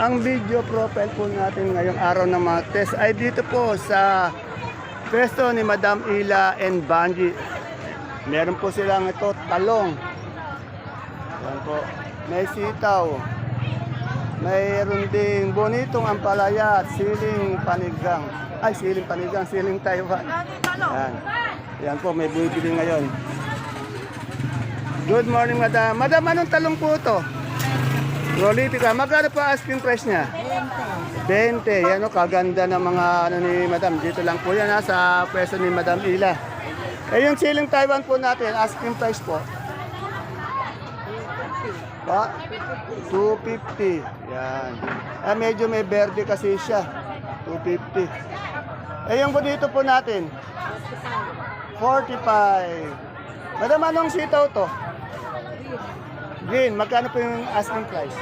Ang video profile po natin ngayong araw ng Martes ay dito po sa pwesto ni Madam Ila and Banji. Meron po silang ito, talong. Yan po. May sitaw. Mayroon ding bonitong ampalaya at siling panigang. Ay, siling panigang, siling Taiwan. Yan. Yan po, may bumibili ngayon. Good morning, madam. Madam, anong talong po ito? Prolifica. Magkano po asking price niya? 20. Yan o, kaganda ng mga ano ni madam. Dito lang po yan ha, sa pwesto ni Madam Ila. Eh, yung siling Taiwan po natin, asking price po. Ba? 250. Yan. Ah, medyo may verde kasi siya. 250. Eh, yung bonito po natin? 45. Madam, anong sitaw to? Green, magkano po yung asking price?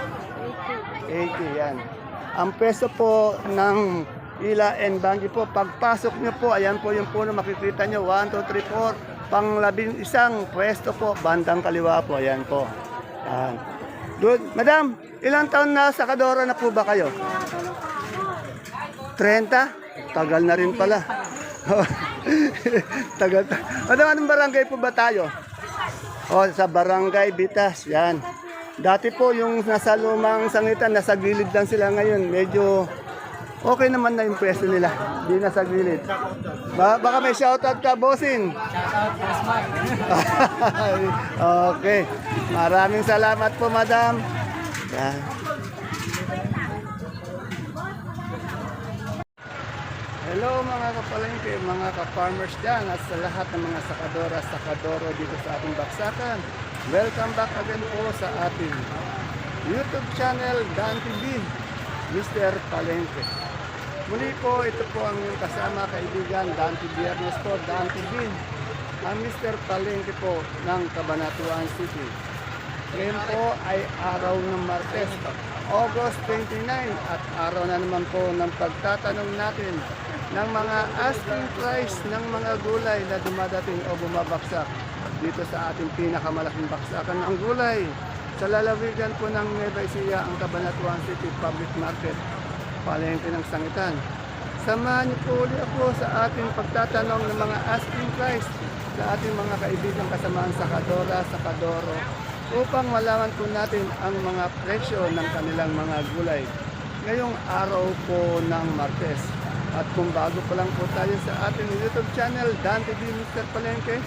80, yan. Ang peso po ng Ila and Bangi po, pagpasok nyo po, ayan po yung puno, makikita nyo, 1, 2, 3, 4, pang labing isang pwesto po, bandang kaliwa po, ayan po. Yan. Good. Madam, ilang taon na sa Kadora na po ba kayo? 30? Tagal na rin pala. Tagal. Madam, anong barangay po ba tayo? O, sa Barangay Bitas, yan. Dati po yung nasa lumang sangitan, nasa gilid lang sila ngayon. Medyo okay naman na yung pwesto nila. Hindi nasa gilid. Ba baka may shoutout ka, bossing. okay. Maraming salamat po, madam. Yan. Hello mga kapalengke, mga ka-farmers dyan at sa lahat ng mga sakadora, sakadoro dito sa ating baksakan. Welcome back again po sa ating YouTube channel Dan TV, Mr. Palengke. Muli po, ito po ang inyong kasama kaibigan Dan TV Biernes po, Dan. Ang Mr. Palengke po ng Cabanatuan City. Ngayon po ay araw ng Martes, August 29 at araw na naman po ng pagtatanong natin ng mga asking price ng mga gulay na dumadating o bumabaksak dito sa ating pinakamalaking baksakan ng gulay. Sa lalawigan po ng Nueva Ecija, ang Cabanatuan City Public Market, palengke ng sangitan. Samahan niyo po ulit ako sa ating pagtatanong ng mga asking price sa ating mga kaibigan kasamaan sa Kadora, sa Kadoro, upang malaman po natin ang mga presyo ng kanilang mga gulay ngayong araw po ng Martes. At kung bago pa lang po tayo sa ating YouTube channel, Dan TV Mr. Palengke,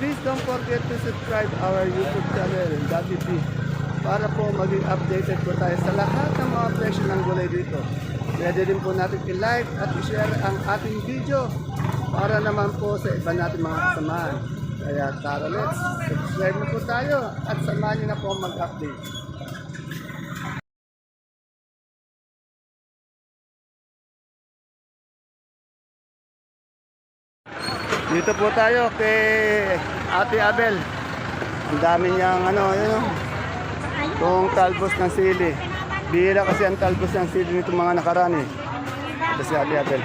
please don't forget to subscribe our YouTube channel, Dan TV, para po maging updated po tayo sa lahat ng mga presyo ng gulay dito. Pwede din po natin i-like at i-share ang ating video para naman po sa iba natin mga kasamahan. Kaya tara let's subscribe na po tayo at samahan niyo na po mag-update. Dito po tayo kay Ate Abel. Ang dami niyang ano, yun o. Itong talbos ng sili. Bira kasi ang talbos ng sili nito mga nakarani. Ito si Ate Abel.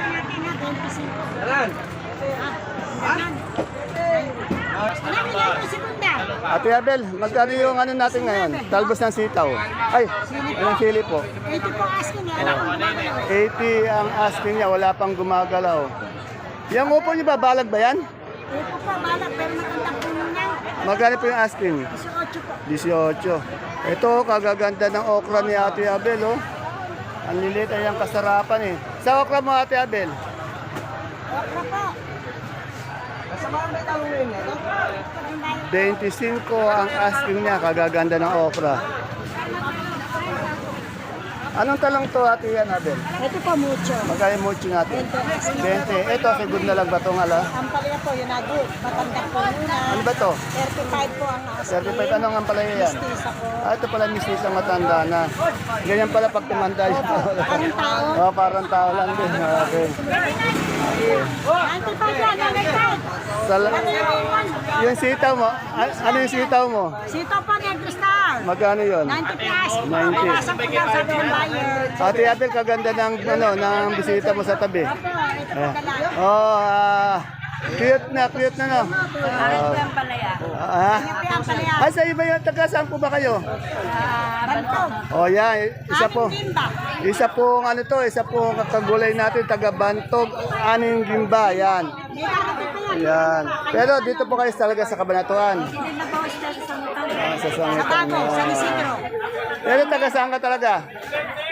Ate Abel, magkano yung ano natin ngayon? Talbos ng sitaw. Ay, anong sili po? Ito po asking eh. 80 ang asking niya, wala pang gumagalaw. Yung upo niyo ba, balag ba yan? Ito po, balak, pero maganda po niya. Magkano po yung asking? 18 po. 18. Ito, kagaganda ng okra ni Ate Abel, oh. Ang lilit ay ang kasarapan eh. Sa okra mo, Ate Abel? Okra po. 25 ang asking niya, kagaganda ng okra. Anong talong to, Ate Abel? Ito po, mucho. Magkano yung mochi natin? 20. 20. Ito, siguro na lang ba itong ala? Ang palaya po, yun agad. Matanda po muna. Ano ba to? 35 po ang asking. 35, anong ang palaya yan? Mistisa po. Ah, ito pala misis ang matanda na. Ganyan pala pag tumanda. Parang tao. oh, parang tao lang din. Okay. Sal- yung sitaw mo, ano yung sitaw mo? Sito po, Negro Star. Magkano yun? 90 plus. 90. Bawasan po daw sabi ng buyer. Ate Abel, kaganda ng, ano, ng bisita mo sa tabi. Opo, ito po Eh. dala. Oh, ah, Cute na, cute na no. Parang po yung palaya. Ah, Ang palaya. ah, sa iba yun, taga saan po ba kayo? Ah, bantog. Oh, yan, isa po. Timba. Isa po ano to, isa po kakagulay natin, taga Bantog, aning gimba, yan. May kakapit na yan. Yan. Pero dito po kayo talaga sa Kabanatuan. Ah, sa sangutan Sa Isidro. Pero taga saan ka talaga?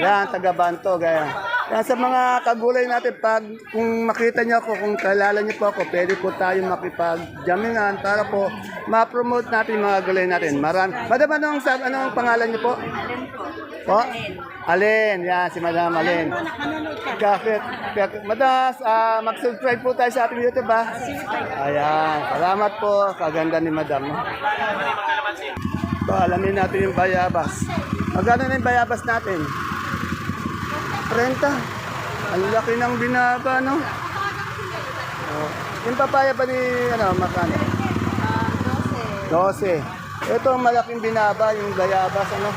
Yan, taga Bantog, yan. Yan sa mga kagulay natin, pag kung makita niyo ako, kung kalala niyo po ako, pwede po tayo makipag-jamingan para po ma-promote natin mga gulay natin. Marami. Madam, anong, anong pangalan niyo po? Po? Alin, yan, si Madam Alin. Nakanonood ka. Kakit, kakit. Madas, ah, mag-subscribe po tayo sa ating YouTube ha. Ayan, salamat po. Kaganda ni Madam. Ito, alamin natin yung bayabas. Magkano na yung bayabas natin? 30. Ang laki ng binaba, no? Oh. Yung papaya ba ni, ano, magkano? 12. Ito ang malaking binaba, yung bayabas, ano?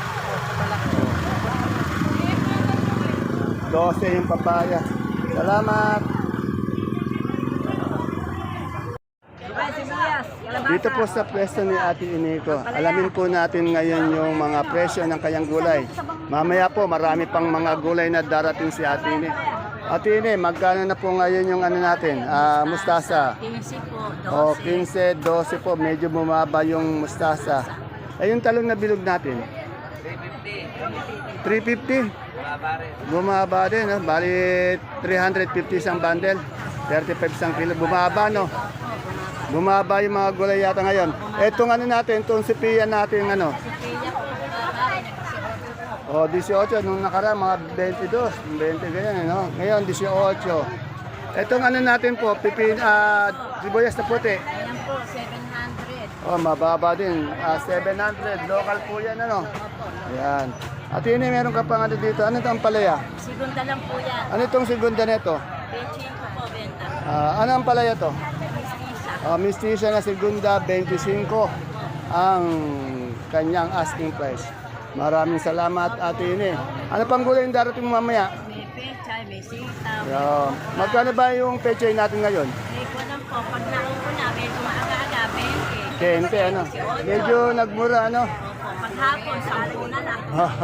12 yung papaya. Salamat. Ay, sibuyas. Dito po sa pwesto ni Ate Iniko, alamin po natin ngayon yung mga presyo ng kayang gulay. Mamaya po, marami pang mga gulay na darating si Ate Ini. Ate Ini, magkano na po ngayon yung ano natin, ah, mustasa? 15 po, O, 15, 12 po, medyo bumaba yung mustasa. Ay, yung talong na bilog natin? 350. Bumaba rin, no? Bali, 350 isang bundle. 35 isang kilo. Bumaba, no? Bumaba yung mga gulay yata ngayon. Etong ano natin, itong sipiya natin, ano? O, 18. Nung nakaraan, mga 22. 20 ganyan, no? Ngayon, 18. Etong ano natin po, pipin, ah, sibuyas na puti. Ayan po, 700. Oh, mababa din. Ah, 700. Local po yan, ano? Ayan. At yun eh, meron ka pang ano dito. Ano itong palaya? Sigunda lang po yan. Ano itong segunda neto? 25 po benta. Ah, ano ang palaya to? Mistisa. Ah, mistisa na segunda, 25 ang kanyang asking price. Maraming salamat, Ate Ine. Ano pang gulay yung darating mamaya? May pechay, may sitaw. Yo. Magkano ba yung pechay natin ngayon? May ko lang po, pag naupo na, medyo maaga-aga, 20. Kente, ano? Medyo nagmura, ano? Opo, paghapon, 10 na lang.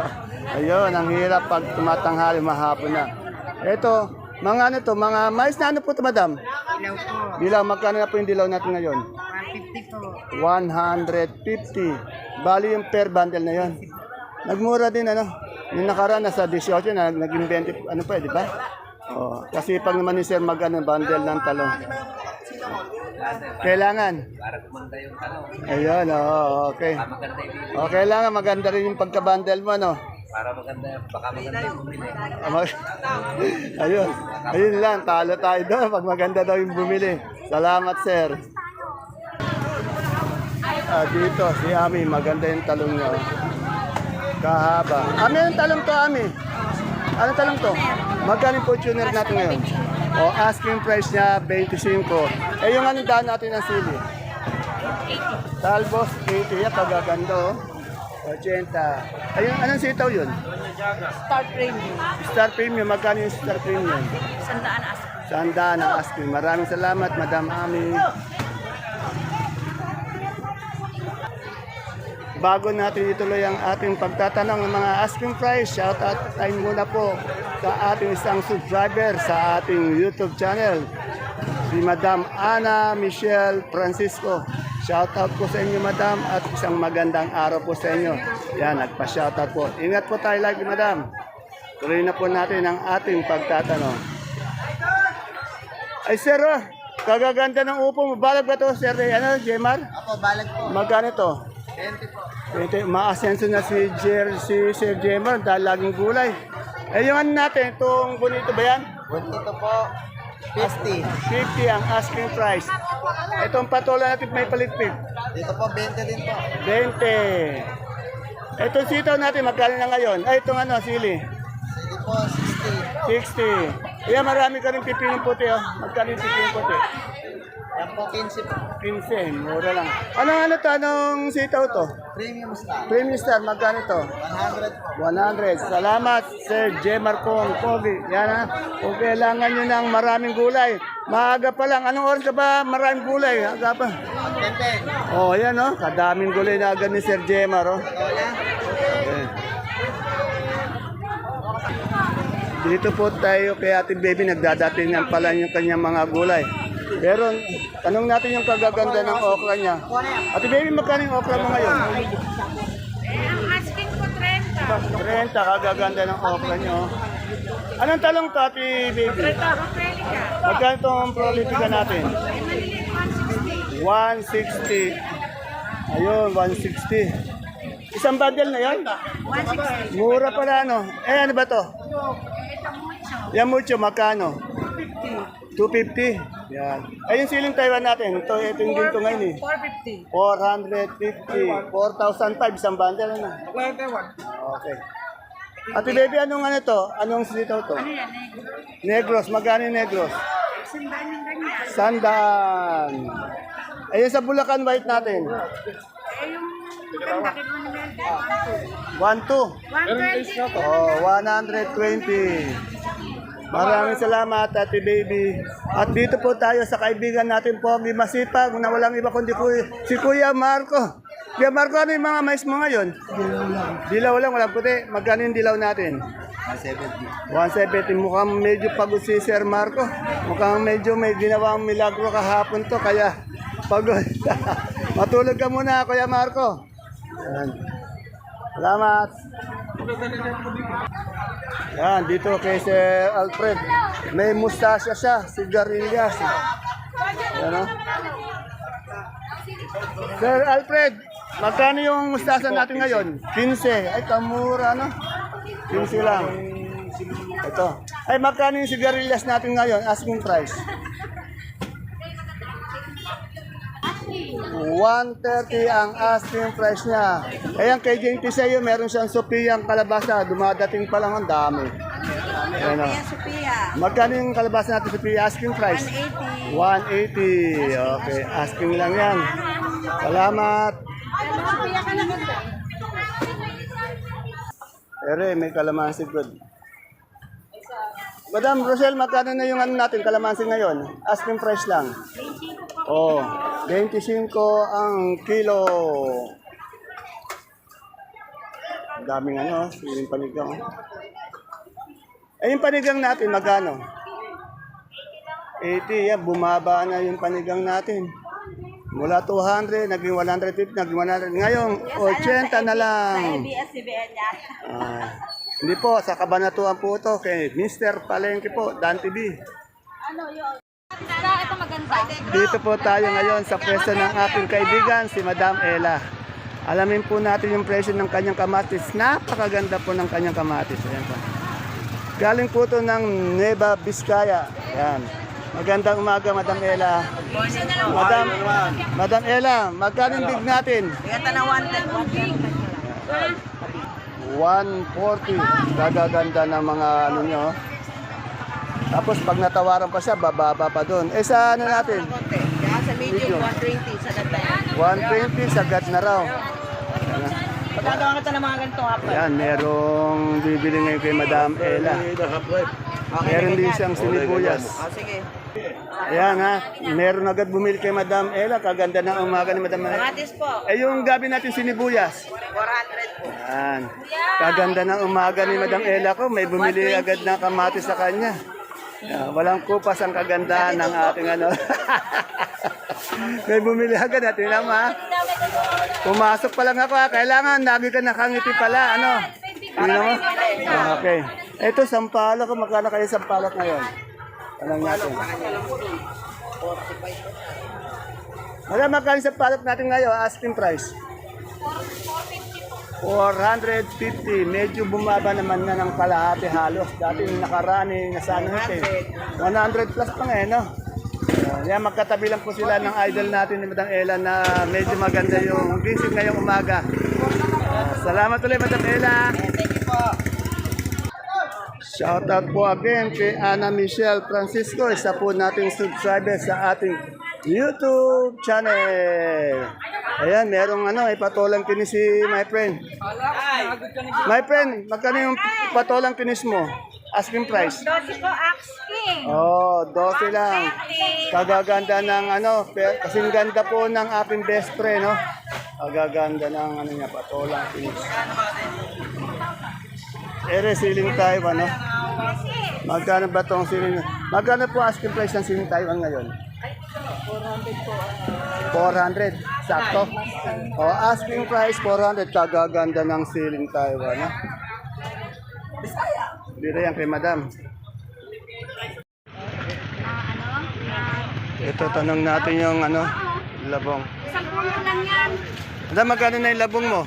Ayun, ang hirap pag tumatanghali mahapon na. Ito, mga ano to, mga mais na ano po to, madam? Ilaw po, Dilaw, magkano na po yung dilaw natin ngayon? 150 po. 150. Bali yung per bundle na yon. Nagmura din ano. Yung nakaraan nasa 18 na naging 20 ano pa eh, di ba? Oh, kasi pag naman ni sir mag ano, bundle ng talong. Kailangan. Para kumanda yung talong. Ayun, oh, okay. Oh, kailangan maganda rin yung pagka-bundle mo, no? Para maganda, baka maganda yung bumili. Ama- Ayun. Ayun lang, talo tayo doon pag maganda daw yung bumili. Salamat, sir. Ah, dito, si Ami, maganda yung talong niya. Kahaba. Ami, yung talong to, Ami? Anong talong to? Magkano yung fortuner natin ngayon? O, asking price niya, 25. Eh, yung anong daan natin ng sili? 80. Talbos, 80. Yan, pagaganda, oh. 80. Ayun, anong sitaw yun? Star premium. Star Premium, magkano yung Star Premium? Sandaan as. Sandaan ang asking. Maraming salamat, Madam Ami. Bago natin ituloy ang ating pagtatanong ng mga asking price, shout out tayo muna po sa ating isang subscriber sa ating YouTube channel, si Madam Ana Michelle Francisco. Shout out po sa inyo, Madam, at isang magandang araw po sa inyo. Yan, nagpa-shout out po. Ingat po tayo lagi, Madam. Tuloy na po natin ang ating pagtatanong. Ay, sir, ah, kagaganda ng upo mo. Balag ba to, sir? Eh, Ano, Jemar? Ako, balag po. Magkano to? 20 po. Ito, ma-asenso na si, Jer, si Sir Jemar dahil laging gulay. Eh, yung ano natin, itong bonito ba yan? Dito po, 50. 50 ang asking price. Itong patola natin may palitpit. Dito po, 20 din po. 20. Itong sitaw natin, magkano na ngayon? Ay, itong ano, sili. Dito po, 60. 60. Iya, marami ka rin pipinong puti, oh. Magkano yung pipinong puti? Yan po, 15 po. 15, mura lang. Anong ano to? Anong sitaw to? Premium star. Premium Star, magkano ito? 100 po. 100. Salamat, Sir J. Marcong Kobe. Yan ha. Kung kailangan nyo ng maraming gulay, maaga pa lang. Anong oras ka ba maraming gulay? Aga pa. Pente. Oh, yan oh. Kadaming gulay na agad ni Sir J. Mar, oh. Lola. Ayan. Dito po tayo kay Ate Baby, nagdadatingan pala yung kanyang mga gulay. Pero tanong natin yung kagaganda ng okra niya. Ate Baby, magkano yung okra mo ngayon? Ang asking ko 30. 30, kagaganda ng okra niyo. Anong talong to, Ate Baby? Roprelica. Magkano itong prolifica natin? Ay, maliliit 160. 160. Ayun, 160. Isang bundle na yan? 160. Mura pala, no? Eh, ano ba to? Yan mucho, magkano? 250. Yan. Ayun siling Taiwan natin. Ito, ito yung ginto ngayon eh. 450. 450. 4,005 isang bundle na. Okay. Ate baby, anong ano to? Anong sitaw to? Ano yan? Negros, magkano yung negros? Sandaan yung ganyan. Sandan. Ayun sa Bulacan White natin. Eh, yung ganda kay Monumental. 1,200. 120. Oh, 120. Maraming salamat, Ate Baby. At dito po tayo sa kaibigan natin po, masipag, na walang iba kundi kuya, si Kuya Marco. Kuya Marco, ano yung mga mais mo ngayon? Dilaw lang, walang puti. Magkano yung dilaw natin? 170. 170. Mukhang medyo pagod si Sir Marco. Mukhang medyo may ginawang milagro kahapon to, kaya pagod. Matulog ka muna, Kuya Marco. Yan. Salamat. Yan, dito kay Sir Alfred. May mustasya siya, sigarilyas. Yan o. Sir Alfred, magkano yung mustasya natin ngayon? 15. Ay, kamura, no? 15 lang. Ito. Ay, magkano yung sigarilyas natin ngayon? Asking price. 130 ang asking price niya. Ayan, kay JT sa'yo, meron siyang Sophia kalabasa. Dumadating pa lang ang dami. Ayan o. Sophia. Magkano yung kalabasa natin Sophia? Asking price? 180. 180. Okay, asking lang yan. Salamat. Sophia. Ere, may kalamansi good. Madam Rosel, magkano na yung ano natin, kalamansi ngayon? Asking price lang. Oh, 25 ang kilo. Ang daming ano, siling panigang. Eh, yung panigang natin, magkano? 80, yan, bumaba na yung panigang natin. Mula 200, naging 150, naging 100. Ngayon, 80 na lang. ABS-CBN niya. Ah, hindi po, sa kabanatuan po ito kay Mr. Palengke po, Dan TV. Ano yun? Ito maganda. Dito po tayo ngayon sa pwesto ng aking kaibigan, si Madam Ella. Alamin po natin yung presyo ng kanyang kamatis. Napakaganda po ng kanyang kamatis. Ayan po. Galing po ito ng Nueva Vizcaya. Ayan. Magandang umaga, Madam Ella. Madam, Madam Ella, magkano big natin? Ito na 140. Gagaganda ng mga ano nyo. Tapos pag natawaran pa siya, bababa pa doon. Eh sa ano natin? Sa Medium. medium, 120 sa ganda. 120, sagad na raw. Pagkagawa kita ng mga ganito hapon. Yan, merong bibili ngayon kay Madam Ella. Meron din siyang sinibuyas. sige. Ayan ha, meron agad bumili kay Madam Ella. Kaganda ng umaga ni Madam Ella. Matis po, Eh yung gabi natin sinibuyas. 400 po. Yan. Kaganda ng umaga ni Madam Ella ko. May bumili agad ng kamatis sa kanya. Yan, walang kupas ang kagandahan ng ating ano. May bumili agad natin lang ha. Pumasok pa lang ako ha. Kailangan lagi ka nakangiti pala. Ano? Tingnan mo? Okay. Ito, sampalok. Magkano kayo sampalok ngayon? Tanong natin. Wala magkano sa palok natin ngayon, asking price. 450. Medyo bumaba naman na ng kalahati halos. Dati yung nakaraan eh, nasa ano eh. 100 plus pa ngayon, no? Uh, yan, magkatabi lang po sila ng idol natin ni Madam Ella na medyo maganda yung visit ngayong umaga. Ah, salamat ulit, Madam Ella. Shout out po again kay Ana Michelle Francisco, isa po nating subscriber sa ating YouTube channel. Ayan, merong ano, may patolang kinis si my friend. My friend, magkano yung patolang kinis mo? Asking price. 12 po, asking. Oh, 12 lang. Kagaganda ng ano, kasing ganda po ng aking best friend, no? Kagaganda ng ano niya, patolang kinis. Ere, siling Taiwan, no? Magkano ba tong siling? Magkano po asking price ng siling Taiwan ngayon? 400 Sakto? O, asking price 400. Kagaganda ng siling Taiwan, no? Dito yan kay madam. Ito, tanong natin yung ano, labong. Isang puno lang yan. Madam, magkano na yung labong mo?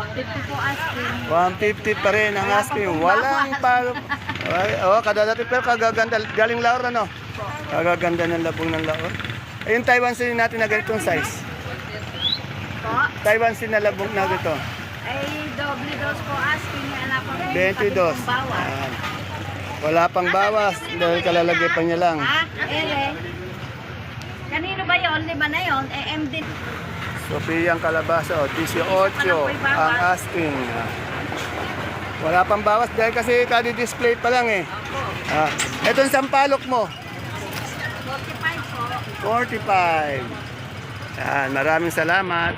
50 po asking. 150 pa rin ang asking. Walang pa... Ay, oh, kadadati pero kagaganda. Galing Laor ano? Kagaganda ng labong ng Laor. Ayun, Taiwan sin natin na ganitong size. Po. Taiwan sin na labong na ganito. Ay, doble dos po asking. Wala pa 22. Bawa. Ayan. Wala pang bawas dahil kalalagay pa niya lang. Ha? Ere. Kanino ba yun? Lima na yun? Eh, M din. Sophia ang kalabasa, oh, 18 ang asking. Wala pang bawas dahil kasi kadi-display pa lang eh. Ah, etong sampalok mo, 45 po. 45. Yan, maraming salamat.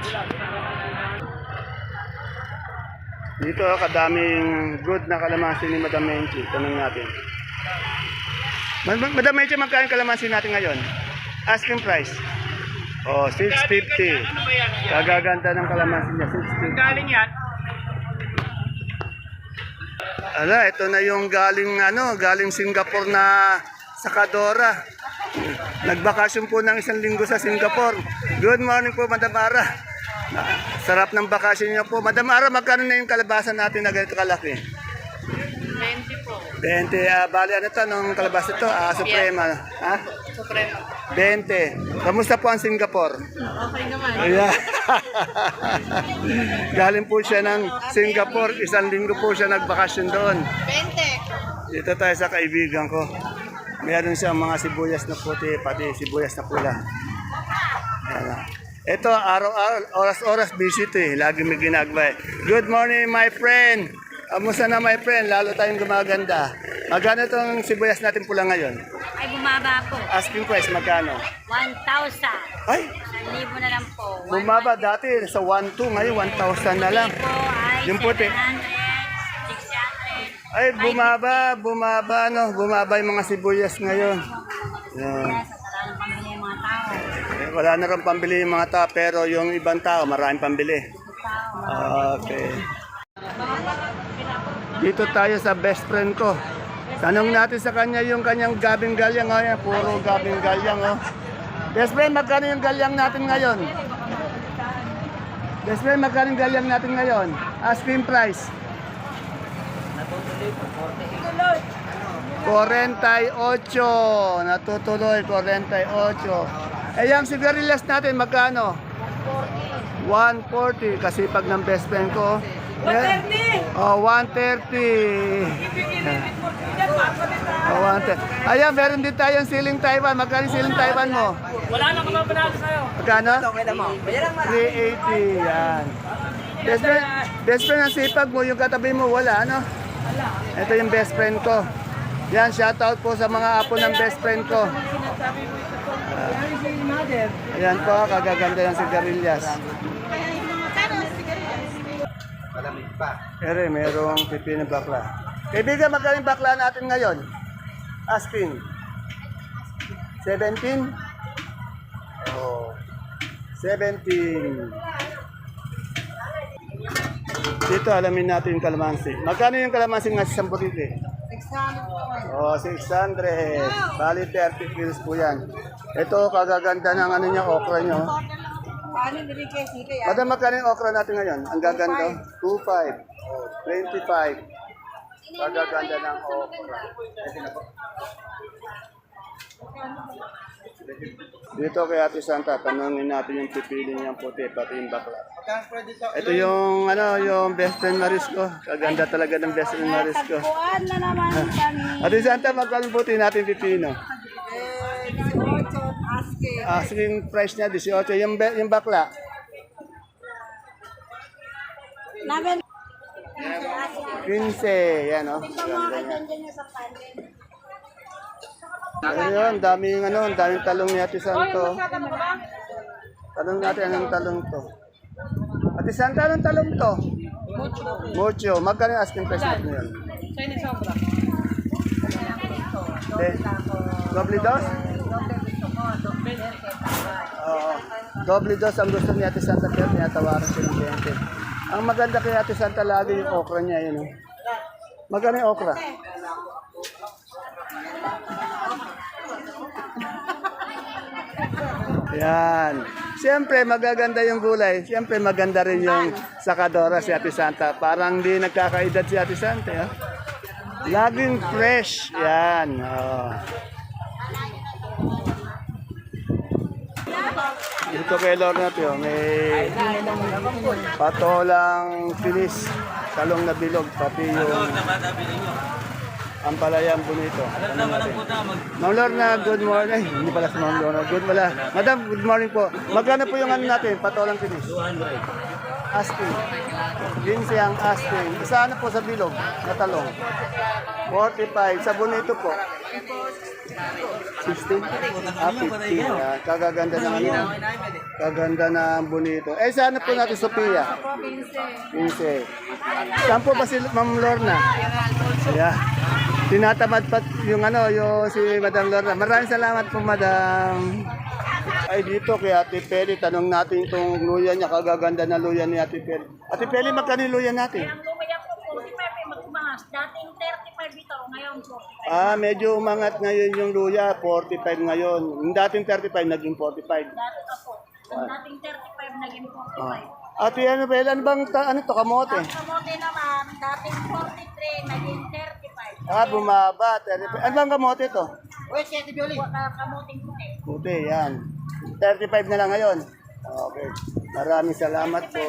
Dito kadaming good na kalamansi ni Madam Menchi. Tanong natin. Ma- ma- Madam Menchi, magkano kalamansi natin ngayon? Asking price. Oh, 650. Kagaganda ng kalamansi niya, 650. Galing yan? Ala, ito na yung galing ano, galing Singapore na sakadora. Nagbakasyon po ng isang linggo sa Singapore. Good morning po, Madam Ara. Sarap ng bakasyon niyo po. Madam Ara, magkano na yung kalabasan natin na ganito kalaki? 20 po. 20. Ah, bali, ano to, nung kalabasa ito? Ah, Suprema. Ha? Supremo. 20. Kamusta po ang Singapore? Okay naman. Ayan. Galing po siya ng Singapore. Isang linggo po siya nagbakasyon doon. 20. Dito tayo sa kaibigan ko. Meron siyang mga sibuyas na puti, pati sibuyas na pula. Yan. Ito, araw-araw, oras-oras busy ito eh. Lagi may ginagawa eh. Good morning, my friend. Kamusta na, my friend? Lalo tayong gumaganda. Magkano itong sibuyas natin pula ngayon? Bumaba po. Asking price, magkano? 1,000. Ay, 1,000 na lang po. bumaba dati sa 1,2, ngayon 1,000 na lang. po ay Yung puti. 700, 600. Ay, bumaba, bumaba, no? Bumaba yung mga sibuyas ngayon. Yan. Eh, wala na rin pambili yung mga tao, pero yung ibang tao, maraming pambili. Okay. Dito tayo sa best friend ko. Tanong natin sa kanya yung kanyang gabing galyang. Oh, puro gabing galyang. Oh. Best friend, magkano yung galyang natin ngayon? Best friend, magkano yung galyang natin ngayon? Asking price. 48. Natutuloy, 48. Eh, yung sigarilyas natin, magkano? 140. Kasi pag ng best friend ko. 130! Oh, 130. Oh, 130. Ayan, meron din tayong siling Taiwan. Magkano yung siling Taiwan mo? Wala na kami panalo sa'yo. Magkano? 380. Yan. Best friend, best friend ang sipag mo, yung katabi mo, wala, ano? Ito yung best friend ko. Yan, shoutout po sa mga apo ng best friend ko. Ayan po, kagaganda ng sigarilyas. Ere, merong pipi ng bakla. Kaibigan, magkano yung bakla natin ngayon? Asking. 17? Oh. 17. Dito, alamin natin yung kalamansi. Magkano yung kalamansi nga sa Samburite? 600 Oh, 600. Bali, 30 kilos po yan. Ito, kagaganda ng ano niya, okra niyo. Madam, magkano yung okra natin ngayon? Ang gaganda? 2.5. Oh, 25. Kagaganda ng okra. Dito kay Ate Santa, tanungin natin yung pipili niyang puti, pati yung bakla. Ito yung ano, yung best friend Marisco. Kaganda talaga ng best friend Marisco. Buwan na naman kami. Ate Santa, magkano buti natin pipino? Asking. Asking price niya 18, yung be- yung bakla Namin. 15, yan o. Ayun, daming ano, daming talong ni Ate Santo. Tanong natin anong talong to. Ate Santo, anong talong to? Mucho. Mucho. Magkano yung asking price natin yun? Okay. Doble dos? Oo. Doble dos ang gusto ni Ate Santa pero tinatawaran siya ng 20. Ang maganda kay Ate Santa lagi yung okra niya yun. Oh. Magkano yung okra? Yan. Siyempre, magaganda yung gulay. Siyempre, maganda rin yung sakadora si Ate Santa. Parang di nagkakaedad si Ate Santa. ah. Laging fresh. Yan. Oh. Dito kay Lorna Pio, may patolang finis, talong na bilog, pati yung ampalayang bonito. Ano natin? Ma'am Lorna, good morning. Hindi pala si Ma'am Lorna. Good pala. Madam, good morning po. Magkano po yung ano natin, patolang finis? 200. Asking. Din siyang asking. Isa ano po sa bilog na talong? 45. Sa bonito po? 16? Ah, 50. Yan. Kagaganda ng ano. Kaganda ng bonito. Eh, sana po natin Sophia? 15. Saan po ba si Ma'am Lorna? Yeah. Tinatamad pa yung ano, yung si Madam Lorna. Maraming salamat po, Madam. Ay dito kay Ate Peli, tanong natin itong luya niya, kagaganda na luya ni Ate Peli. Ate Peli, magkano luya natin? Magtumangas. Dating 35 ito, ngayon 45. Ah, medyo umangat ngayon yung luya, 45 ngayon. Yung dating 35, naging 45. Dati ako. Ang dating 35 naging 45. Ah. Ate, ano ba, ano bang, ta, ano to, kamote? Ang kamote naman, dating 43 naging 35. Ah, bumaba, 35. Ano bang kamote to? Uy, si Ate Bioli. Kamoting puti. Puti, yan. 35 na lang ngayon. Okay. Maraming salamat po.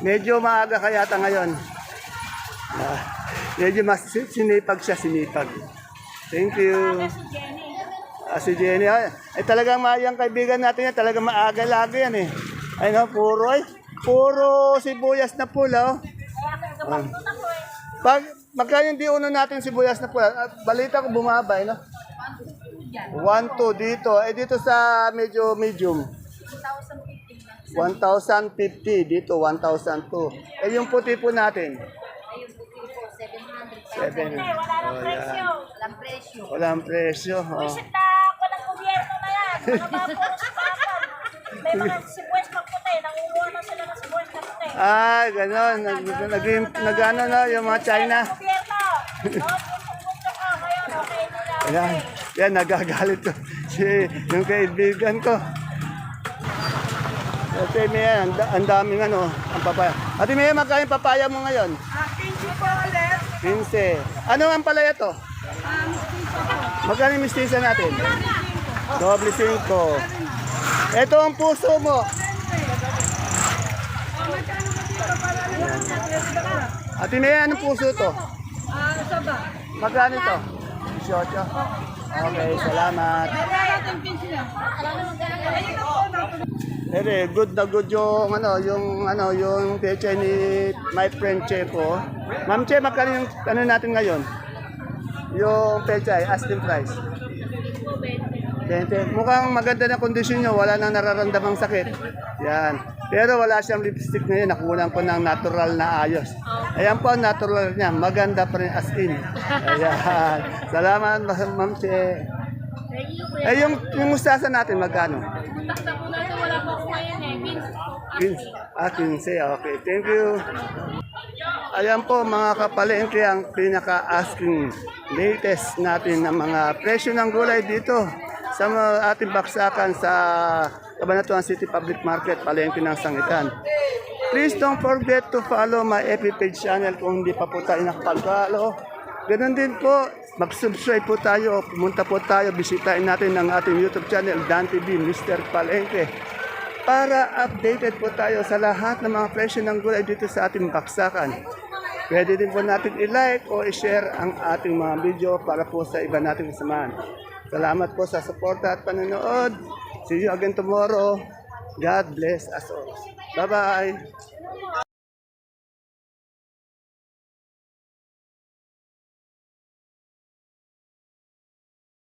Medyo maaga ka yata ngayon. Ah, medyo mas sinipag siya, sinipag. Thank you. Si Jenny. Ah, si Jenny, ay, ay talagang mayang kaibigan natin yan, talagang maaga lagi yan eh. Ay no, puro ay, puro sibuyas na pula oh. Eh. Pag, magkano di uno natin sibuyas na pula, ah, balita ko bumaba eh no? 1, 2 dito, eh dito sa medyo medium. 1,050 dito, 1,002. Eh yung puti po natin. 7. Eh, wala nang Oh, presyo. Walang presyo. Walang presyo. Oh. Visit na ako ng gobyerno na yan. Mga mga sipakan. May mga sibuyas na puti. Nangunguha na sila ng sibuyas na puti. Ah, gano'n. Nag, nag, nag, ano na, yung mga China. Gobyerno. Oh, gusto ko. Ngayon, okay nila. Ayan, yan, nagagalit to. Si, yung kaibigan ko. Kasi may ang, da- ang daming ano, ang papaya. Ate Mia, magkano yung papaya mo ngayon? Ah, thank you po ulit. 15. Ano ang palaya to? Magkano yung mistisa natin? Doble 5. Ito ang puso mo. Ate Mia, anong puso to? Saba. Magkano ito? 18. Okay, salamat. Ere, good na good yung ano, yung ano, yung peche ni my friend Che po. Ma'am Che, magkano yung ano natin ngayon? Yung peche, asking price. 20. Mukhang maganda na kondisyon nyo, wala nang nararamdamang sakit. Yan. Pero wala siyang lipstick ngayon, nakulang ko ng natural na ayos. Ayan po natural niya, maganda pa rin as in. Ayan. Salamat, Ma'am Che. Eh, yung, yung mustasa natin, magkano? Takta po na ito. Wala po ako ngayon eh. Means po. Quince. Ah, 15. Okay, thank you. Ayan po mga kapalengke ang pinaka-asking latest natin ng mga presyo ng gulay dito sa mga ating baksakan sa Cabanatuan City Public Market, palengke ng Sangitan. Please don't forget to follow my FB page channel kung hindi pa po tayo nakapag-follow. Ganun din po, mag-subscribe po tayo, pumunta po tayo, bisitahin natin ang ating YouTube channel, Dan TV, Mr. Palengke para updated po tayo sa lahat ng mga presyo ng gulay dito sa ating baksakan. Pwede din po natin i-like o i-share ang ating mga video para po sa iba nating kasamahan. Salamat po sa suporta at panonood. See you again tomorrow. God bless us all. Bye-bye.